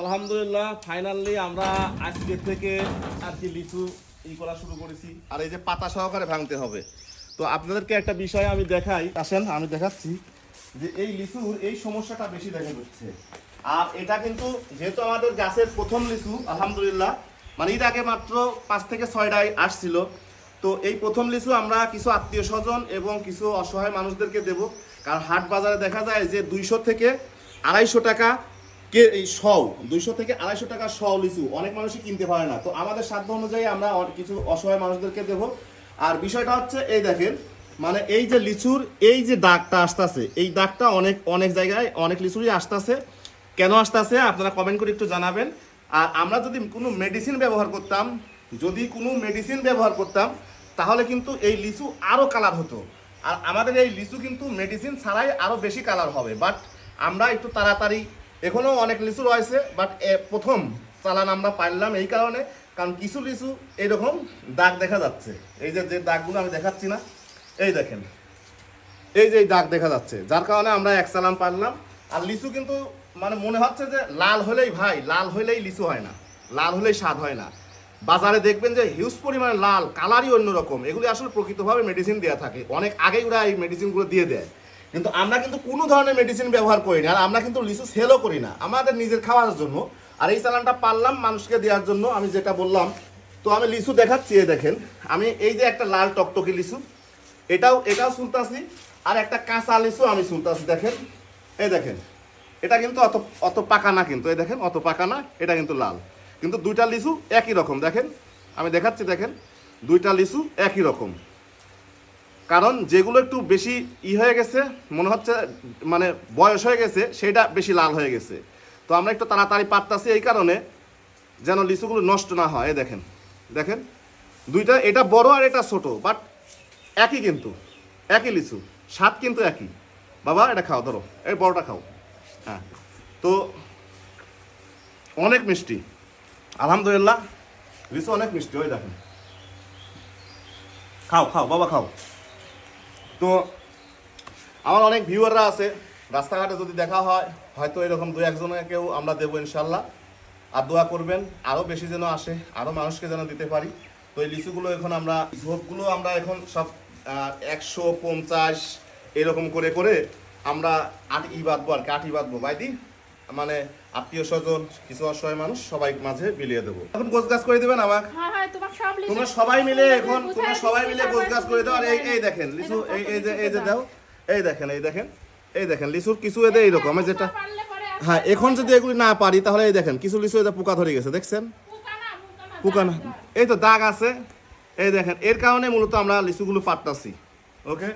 আলহামদুলিল্লাহ ফাইনালি আমরা আজকে থেকে আর কি লিচু ই করা শুরু করেছি। আর এই যে পাতা সহকারে ভাঙতে হবে। তো আপনাদেরকে একটা বিষয় আমি দেখাই। আসেন, আমি দেখাচ্ছি যে এই লিচুর এই সমস্যাটা বেশি দেখা যাচ্ছে আর এটা কিন্তু যেহেতু আমাদের গাছের প্রথম লিচু, আলহামদুলিল্লাহ মানে এর আগে মাত্র পাঁচ থেকে ছয়টায় আসছিল। তো এই প্রথম লিচু আমরা কিছু আত্মীয় স্বজন এবং কিছু অসহায় মানুষদেরকে দেব। কারণ হাট বাজারে দেখা যায় যে দুইশো থেকে আড়াইশো টাকা কে এই শও? দুইশো থেকে আড়াইশো টাকা শ লিচু। অনেক মানুষই কিনতে পারে না। তো আমাদের সাধ্য অনুযায়ী আমরা কিছু অসহায় মানুষদেরকে দেব। আর বিষয়টা হচ্ছে, এই দেখেন মানে এই যে লিচুর এই যে দাগটা আসতেছে, এই দাগটা অনেক অনেক জায়গায় অনেক লিচুরই আসতেছে। কেন আসতেছে আপনারা কমেন্ট করে একটু জানাবেন। আর আমরা যদি কোনো মেডিসিন ব্যবহার করতাম, যদি কোনো মেডিসিন ব্যবহার করতাম, তাহলে কিন্তু এই লিচু আরও কালার হতো। আর আমাদের এই লিচু কিন্তু মেডিসিন ছাড়াই আরও বেশি কালার হবে। বাট আমরা একটু তাড়াতাড়ি এখনও অনেক লিচু রয়েছে বাট প্রথম চালান আমরা পারলাম এই কারণে, কারণ কিছু লিচু এইরকম দাগ দেখা যাচ্ছে। এই যে যে দাগগুলো আমি দেখাচ্ছি না, এই দেখেন। এই যে দাগ দেখা যাচ্ছে, যার কারণে আমরা এক চালান পারলাম। আর লিচু কিন্তু মানে মনে হচ্ছে যে লাল হলেই ভাই, লাল হলেই লিচু হয় না, লাল হলেই স্বাদ হয় না। বাজারে দেখবেন যে হিউজ পরিমাণে লাল কালারই অন্যরকম। এগুলি আসলে প্রকৃতভাবে মেডিসিন দেওয়া থাকে। অনেক আগেই ওরা এই মেডিসিনগুলো দিয়ে দেয়। কিন্তু আমরা কিন্তু কোনো ধরনের মেডিসিন ব্যবহার করি না আর আমরা কিন্তু লিচু সেলও করি না। আমাদের নিজের খাওয়ার জন্য। আর এই চালানটা পারলাম মানুষকে দেওয়ার জন্য, আমি যেটা বললাম। তো আমি লিচু দেখাচ্ছি, এই দেখেন। আমি এই যে একটা লাল টকটকি লিচু এটাও এটাও শুনতাছি। আর একটা কাঁচা লিচু আমি শুনতাছি, দেখেন। এই দেখেন, এটা কিন্তু অত অত পাকা না কিন্তু, এই দেখেন, অত পাকা না, এটা কিন্তু লাল। কিন্তু দুইটা লিচু একই রকম, দেখেন। আমি দেখাচ্ছি, দেখেন। দুইটা লিচু একই রকম। কারণ যেগুলো একটু বেশি ই হয়ে গেছে, মনে হচ্ছে মানে বয়স হয়ে গেছে সেটা বেশি লাল হয়ে গেছে। তো আমরা একটু তাড়াতাড়ি পারতাছি এই কারণে যেন লিচুগুলো নষ্ট না হয় দেখেন। দেখেন, দুইটা, এটা বড় আর এটা ছোট বাট একই কিন্তু, একই লিচু, স্বাদ কিন্তু একই। বাবা, এটা খাও, ধরো, এই বড়টা খাও। হ্যাঁ তো অনেক মিষ্টি, আলহামদুলিল্লাহ, লিচু অনেক মিষ্টি, ওই দেখেন। খাও খাও, বাবা, খাও। তো আমার অনেক ভিউয়াররা আছে, রাস্তাঘাটে যদি দেখা হয়, হয়তো এরকম দু একজনকেও আমরা দেবো ইনশাল্লাহ। আর দোয়া করবেন আরও বেশি যেন আসে আরও মানুষকে যেন দিতে পারি। তো এই লিচুগুলো এখন আমরা, ঝোপগুলো আমরা এখন সব একশো পঞ্চাশ এরকম করে করে আমরা আটি বাঁধবো আর কি, আটি বাঁধবো। বাইদি মানে আত্মীয় স্বজন কিছু অসহায় মানুষ সবাই মাঝে বিলিয়ে দেবো। এখন গোছ গাছ করে দেবেন আমাকে? হ্যাঁ হ্যাঁ তোমার সবাই মিলে এখন তোমরা সবাই মিলে গোছ গাছ করে দাও। আর এই এই দেখেন লিচু এই এই যে এই যে দাও। এই দেখেন এই দেখেন এই দেখেন লিচুর কিছু এদের এইরকম এই যেটা হ্যাঁ এখন যদি এগুলি না পারি তাহলে এই দেখেন কিছু লিচু এদের পোকা ধরে গেছে দেখছেন? পোকা না। এই তো দাগ আছে। এই দেখেন এর কারণে মূলত আমরা লিচুগুলো পাটতাছি ওকে?